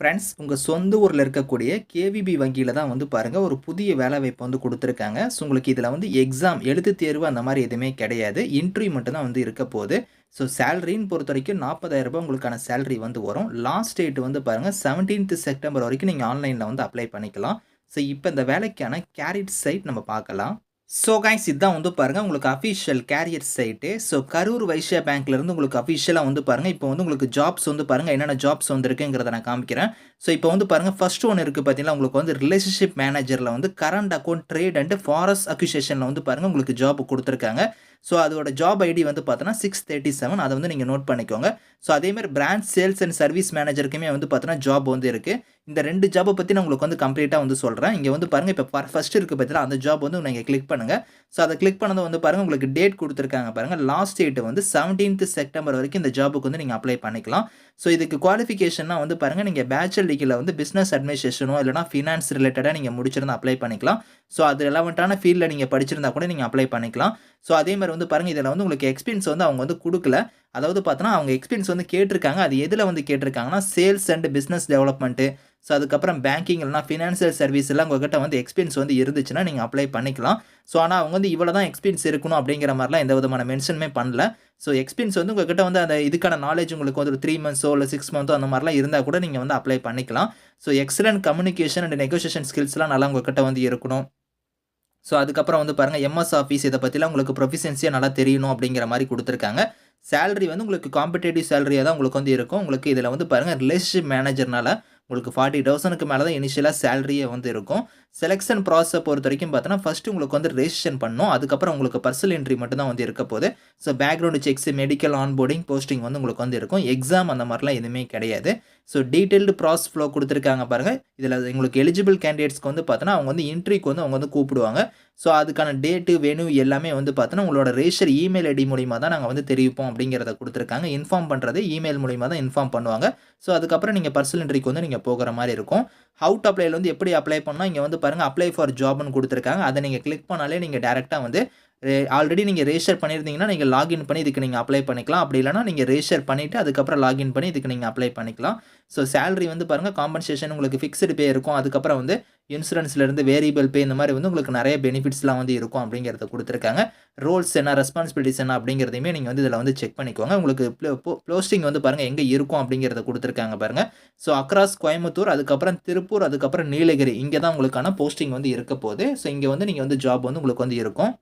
Friends உங்கள் சொந்த ஊரில் இருக்கக்கூடிய கேவிபி வங்கியில் தான் வந்து பாருங்கள் ஒரு புதிய வேலைவாய்ப்பு வந்து கொடுத்துருக்காங்க. ஸோ உங்களுக்கு இதில் வந்து எக்ஸாம் எழுத்து தேர்வு அந்த மாதிரி எதுவுமே கிடையாது. இன்ட்ரிவியூ மட்டும்தான் வந்து இருக்க போகுது. ஸோ சேலரின்னு பொறுத்த வரைக்கும் நாற்பதாயிரம் ரூபாய் உங்களுக்கான சேலரி வந்து வரும். லாஸ்ட் டேட் வந்து பாருங்கள் செவன்டீன்த் செப்டம்பர் வரைக்கும் நீங்கள் ஆன்லைனில் வந்து அப்ளை பண்ணிக்கலாம். ஸோ இப்போ இந்த வேலைக்கான கேரிட் சைட் நம்ம பார்க்கலாம். ஸோ கைஸ் இதுதான் வந்து பாருங்கள் உங்களுக்கு official career site so Karur Vysya பேங்க்லேருந்து உங்களுக்கு அஃபிஷியலாக வந்து பாருங்கள் இப்போ வந்து உங்களுக்கு ஜாப்ஸ் வந்து பாருங்கள் என்னென்ன ஜாப்ஸ் வந்துருக்குங்கிறத நான் காமிக்கிறேன். ஸோ இப்போ வந்து பாருங்கள் ஃபர்ஸ்ட் ஒன்று இருக்குது பார்த்தீங்கன்னா உங்களுக்கு வந்து ரிலேஷன்ஷிப் மேனேஜரில் வந்து current account trade and forex அக்யூசேஷனில் வந்து பாருங்கள் உங்களுக்கு ஜாப் கொடுத்துருக்காங்க. ஸோ அதோட ஜாப் ஐடி வந்து பார்த்தோன்னா சிக்ஸ் தேர்ட்டி செவன் அதை வந்து நீங்கள் நோட் பண்ணிக்கோங்க. ஸோ அதேமாதிரி பிரான்ச் சேல்ஸ் அண்ட் சர்வீஸ் மேனேஜருக்குமே வந்து பார்த்தோன்னா ஜாப் வந்து இருக்குது இந்த ரெண்டு ஜாபை பற்றி நான் உங்களுக்கு வந்து கம்ப்ளீட்டாக வந்து சொல்கிறேன் இங்கே வந்து பாருங்கள் இப்போ ஃபஸ்ட் இருக்குது பார்த்தீங்கன்னா அந்த ஜாப் வந்து நீங்கள் கிளிக் பண்ணுங்கள் ஸோ அதை கிளிக் பண்ணது வந்து பாருங்கள் உங்களுக்கு டேட் கொடுத்துருக்காங்க பாருங்கள் லாஸ்ட் டேட் வந்து செவன்டீன்த் செப்டம்பர் வரைக்கும் இந்த ஜாபுக்கு வந்து நீங்கள் அப்ளை பண்ணிக்கலாம். ஸோ இதுக்கு குவாலிஃபிகேஷன்னா வந்து பாருங்கள் நீங்கள் பேச்சுலர் டிகிரியில் வந்து பிஸ்னஸ் அட்மினிஸ்ட்ரேஷனோ இல்லைனா ஃபினான்ஸ் ரிலேட்டடாக நீங்கள் முடிச்சிருந்தா அப்ளை பண்ணிக்கலாம். ஸோ அது ரெலவெண்ட்டான ஃபீல்டில் நீங்கள் படிச்சிருந்தா கூட நீங்கள் அப்ளை பண்ணிக்கலாம். ஸோ அதே மாதிரி வந்து பாருங்கள் இதில் வந்து உங்களுக்கு எக்ஸ்பீரியன்ஸ் வந்து அவங்க வந்து கொடுக்கல. அதாவது பார்த்தோன்னா அவங்க எக்ஸ்பீரியன்ஸ் வந்து கேட்டிருக்காங்க. அது எதில் வந்து கேட்டிருக்காங்கன்னா sales and business development so அதுக்கப்புறம் பேங்கிங் இல்லைனா ஃபினான்ஷியல் சர்வீஸ் எல்லாம் உங்கள்கிட்ட வந்து எக்ஸ்பீரியன்ஸ் வந்து இருந்துச்சுன்னா நீங்கள் அப்ளை பண்ணிக்கலாம். ஸோ ஆனால் அவங்க வந்து இவ்வளோ தான் எக்ஸ்பீரியன்ஸ் இருக்கணும் அப்படிங்கிற மாதிரிலாம் எந்த விதமான மென்ஷனுமே பண்ணல. ஸோ எக்ஸ்பீரியன்ஸ் வந்து உங்கள்கிட்ட வந்து அந்த இதுக்கான நாலேஜ் உங்களுக்கு வந்து ஒரு த்ரீ மந்த்ஸோ இல்லை சிக்ஸ் மந்த்தோ அந்த மாதிரிலாம் இருந்தால் கூட நீங்கள் வந்து அப்ளை பண்ணிக்கலாம். So excellent communication and negotiation ஸ்கில்ஸ்லாம் நல்லா உங்கள்கிட்ட வந்து இருக்கணும். ஸோ அதுக்கப்புறம் வந்து பாருங்கள் எம்எஸ் ஆஃபீஸ் இதை பற்றிலாம் உங்களுக்கு ப்ரொஃபிஷியன்சியாக நல்லா தெரியணும் அப்படிங்கிற மாதிரி கொடுத்துருக்காங்க. சேலரி வந்து உங்களுக்கு காம்படேட்டிவ் சேலரியாக தான் உங்களுக்கு வந்து இருக்கும். உங்களுக்கு இதில் வந்து பாருங்கள் ரிலேஷன்ஷிப் மேனேஜர்னால உங்களுக்கு ஃபார்ட்டி தௌசண்ட்க்கு மேலே தான் இனிஷியலாக சேலரியே வந்து இருக்கும். செலெக்ஷன் ப்ராசஸை பொறுத்த வரைக்கும் பார்த்தோன்னா ஃபஸ்ட்டு உங்களுக்கு வந்து ரெஜிஸ்ட்ரேஷன் பண்ணணும். அதுக்கப்புறம் உங்களுக்கு பர்சனல் என்ட்ரி மட்டும் தான் வந்து இருக்க போகுது. So background checks medical onboarding posting வந்து உங்களுக்கு வந்து இருக்கும். எக்ஸாம் அந்த மாதிரிலாம் எதுவுமே கிடையாது. ஸோ டீட்டெயில்டு ப்ராசஸ் ஃப்ளோ கொடுத்துருக்காங்க பாருங்கள் இதில் உங்களுக்கு எலிஜிபிள் கேண்டிடேட்ஸ்க்கு வந்து பார்த்தோன்னா அவங்க வந்து இன்ட்ரிக்கு வந்து அவங்க வந்து கூப்பிடுவாங்க. ஸோ அதுக்கான டேட்டு வெனு எல்லாமே வந்து பார்த்தோன்னா உங்களோட ரேஷர் இமெயில் ஐடி மூலிமா தான் நாங்கள் வந்து தெரிவிப்போம் அப்படிங்கிறத கொடுத்துருக்காங்க. இன்ஃபார்ம் பண்ணுறது இமெயில் மூலிமா தான் இன்ஃபார்ம் பண்ணுவாங்க. ஸோ அதுக்கப்புறம் நீங்கள் பர்சனல் வந்து நீங்கள் போகிற மாதிரி இருக்கும். ஹவுட் அப்ளைல வந்து எப்படி அப்ளை பண்ணால் இங்கே வந்து பாருங்கள் அப்ளை ஃபார் ஜாப்னு கொடுத்துருக்காங்க. அதை நீங்கள் கிளிக் பண்ணாலே நீங்கள் டேரெக்டாக வந்து ஆல்ரெடி நீங்கள் ரெஜிஸ்டர் பண்ணியிருந்தீங்கன்னா நீங்கள் லாகின் பண்ணி இதுக்கு நீங்கள் அப்ளை பண்ணிக்கலாம். அப்படி இல்லைனா நீங்கள் ரெஜிஸ்டர் பண்ணிவிட்டு அதுக்கப்புறம் லாகின் பண்ணி இதுக்கு நீங்கள் அப்ளை பண்ணிக்கலாம். ஸோ சேலரி வந்து பாருங்கள் காம்பன்சேஷன் உங்களுக்கு ஃபிக்ஸ்டு பே இருக்கும். அதுக்கப்புறம் வந்து இன்சூரன்ஸ்லேருந்து வேரியபிள் பே இந்த மாதிரி வந்து உங்களுக்கு நிறைய பெனிஃபிட்ஸ்லாம் வந்து இருக்கும் அப்படிங்கிறத கொடுத்துருக்காங்க. ரோல்ஸ் என்ன ரெஸ்பான்சிபிலிட்டிஸ் என்ன அப்படிங்கிறதையுமே நீங்கள் வந்து இதில் வந்து செக் பண்ணிக்கோங்க. உங்களுக்கு போஸ்டிங் வந்து பாருங்கள் எங்கே இருக்கும் அப்படிங்கிறத கொடுத்துருக்காங்க பாருங்கள் ஸோ அக்ராஸ் கோயம்புத்தூர் அதுக்கப்புறம் திருப்பூர் அதுக்கப்புறம் நீலகிரி இங்கே தான் உங்களுக்கான போஸ்டிங் வந்து இருக்க போகுது. ஸோ இங்கே வந்து நீங்கள் வந்து ஜாப் வந்து உங்களுக்கு வந்து இருக்கும்.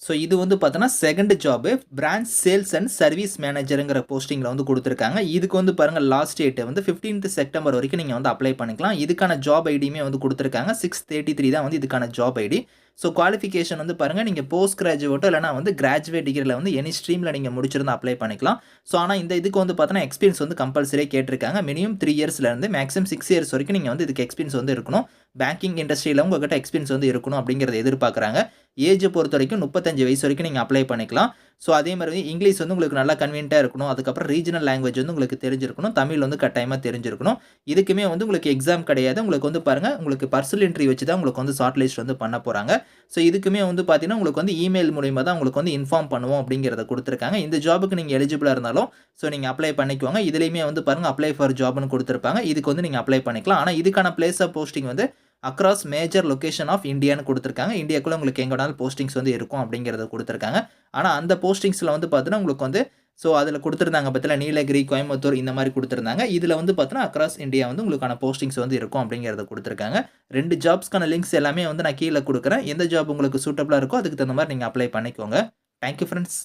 ஸோ இது வந்து பார்த்தோன்னா second job branch sales and service மேனேஜருங்கிற போஸ்டிங்கில் வந்து கொடுத்துருக்காங்க. இதுக்கு வந்து பாருங்கள் லாஸ்ட் டேட்டு வந்து ஃபிஃப்டீன்த் செப்டம்பர் வரைக்கும் நீங்கள் வந்து அப்ளை பண்ணிக்கலாம். இதுக்கான ஜாப் ஐடியுமே வந்து கொடுத்துருக்காங்க. சிக்ஸ் தேர்ட்டி த்ரீ தான் வந்து இதுக்கான ஜாப் ஐடி ஸோ குவாலிஃபிகேஷன் வந்து பாருங்கள் நீங்கள் போஸ்ட் கிராஜுவேட்டோ இல்லைனா வந்து கிராஜுவேட் டிகிரியில் வந்து எனி ஸ்ட்ரீமில் நீங்கள் முடிச்சிருந்தால் அப்ளை பண்ணிக்கலாம். ஸோ ஆனால் இந்த இதுக்கு வந்து பார்த்தோன்னா எக்ஸ்பீரியன்ஸ் வந்து கம்பல்சரியாக கேட்டிருக்காங்க. மினிமம் த்ரீ இயர்ஸ்லேருந்து மேக்ஸிமம் சிக்ஸ் இயர்ஸ் வரைக்கும் நீங்கள் வந்து இதுக்கு எக்ஸ்பீரியன்ஸ் வந்து இருக்கணும். பேங்கிங் இண்டஸ்ட்ரியில் உங்கள்கிட்ட எக்ஸ்பீரியன்ஸ் வந்து இருக்கணும் அப்படிங்கிறத எதிர்பார்க்குறாங்க. ஏஜை பொறுத்த வரைக்கும் முப்பத்தஞ்சு வயசு வரைக்கும் நீங்கள் அப்ளை பண்ணிக்கலாம். ஸோ அதே மாதிரி இங்கிலீஷ் வந்து உங்களுக்கு நல்லா கன்வீனியாக இருக்கணும். அதுக்கப்புறம் ரீஜனல் லாங்குவேஜ் வந்து உங்களுக்கு தெரிஞ்சிருக்கணும். தமிழ் வந்து கட்டாயமாக தெரிஞ்சிருக்கணும். இதுக்குமே வந்து உங்களுக்கு எக்ஸாம் கிடையாது. உங்களுக்கு வந்து பாருங்கள் உங்களுக்கு பர்சனல் இன்ட்ரி வச்சு தான் உங்களுக்கு வந்து ஷார்ட் லிஸ்ட் வந்து பண்ண போகிறாங்க ஸோ இதுக்குமே வந்து பார்த்தீங்கன்னா உங்களுக்கு வந்து இமெயில் மூலிமா தான் உங்களுக்கு வந்து இன்ஃபார்ம் பண்ணுவோம் அப்படிங்கிறத கொடுத்துருக்காங்க. இந்த ஜாபுக்கு நீங்கள் எலிஜிபிளாக இருந்தாலும் ஸோ நீங்கள் அப்ளை பண்ணிக்குவாங்க இதுலேயுமே வந்து பாருங்கள் அப்ளை ஃபார் ஜாப்னு கொடுத்துருப்பாங்க. இதுக்கு வந்து நீங்கள் அப்ளை பண்ணிக்கலாம். ஆனால் இதுக்கான பிளேஸ் ஆஃப் போஸ்டிங் வந்து அக்ராஸ் மேஜர் லொக்கேஷன் ஆஃப் இந்தியான்னு கொடுத்துருக்காங்க. இந்தியாக்குள்ளே உங்களுக்கு எங்கே வேணாலும் போஸ்டிங்ஸ் வந்து இருக்கும் அப்படிங்கிறத கொடுத்துருக்காங்க. ஆனால் அந்த போஸ்டிங்ஸில் வந்து பார்த்தீங்கன்னா உங்களுக்கு வந்து ஸோ அதில் கொடுத்துருந்தாங்க பற்றில நீலகிரி கோயம்புத்தூர் இந்த மாதிரி கொடுத்துருந்தாங்க. இதில் வந்து பார்த்தீங்கன்னா அக்ராஸ் இந்தியா வந்து உங்களுக்கான போஸ்டிங்ஸ் வந்து இருக்கும் அப்படிங்கிறத கொடுத்துருக்காங்க. ரெண்டு ஜாப்ஸ்க்கான லிங்க்ஸ் எல்லாமே வந்து நான் கீழே கொடுக்குறேன். எந்த ஜாப் உங்களுக்கு சூட்டபுளாக இருக்கோ அதுக்கு தகுந்த மாதிரி நீங்கள் அப்ளை பண்ணிக்கோங்க. Thank you friends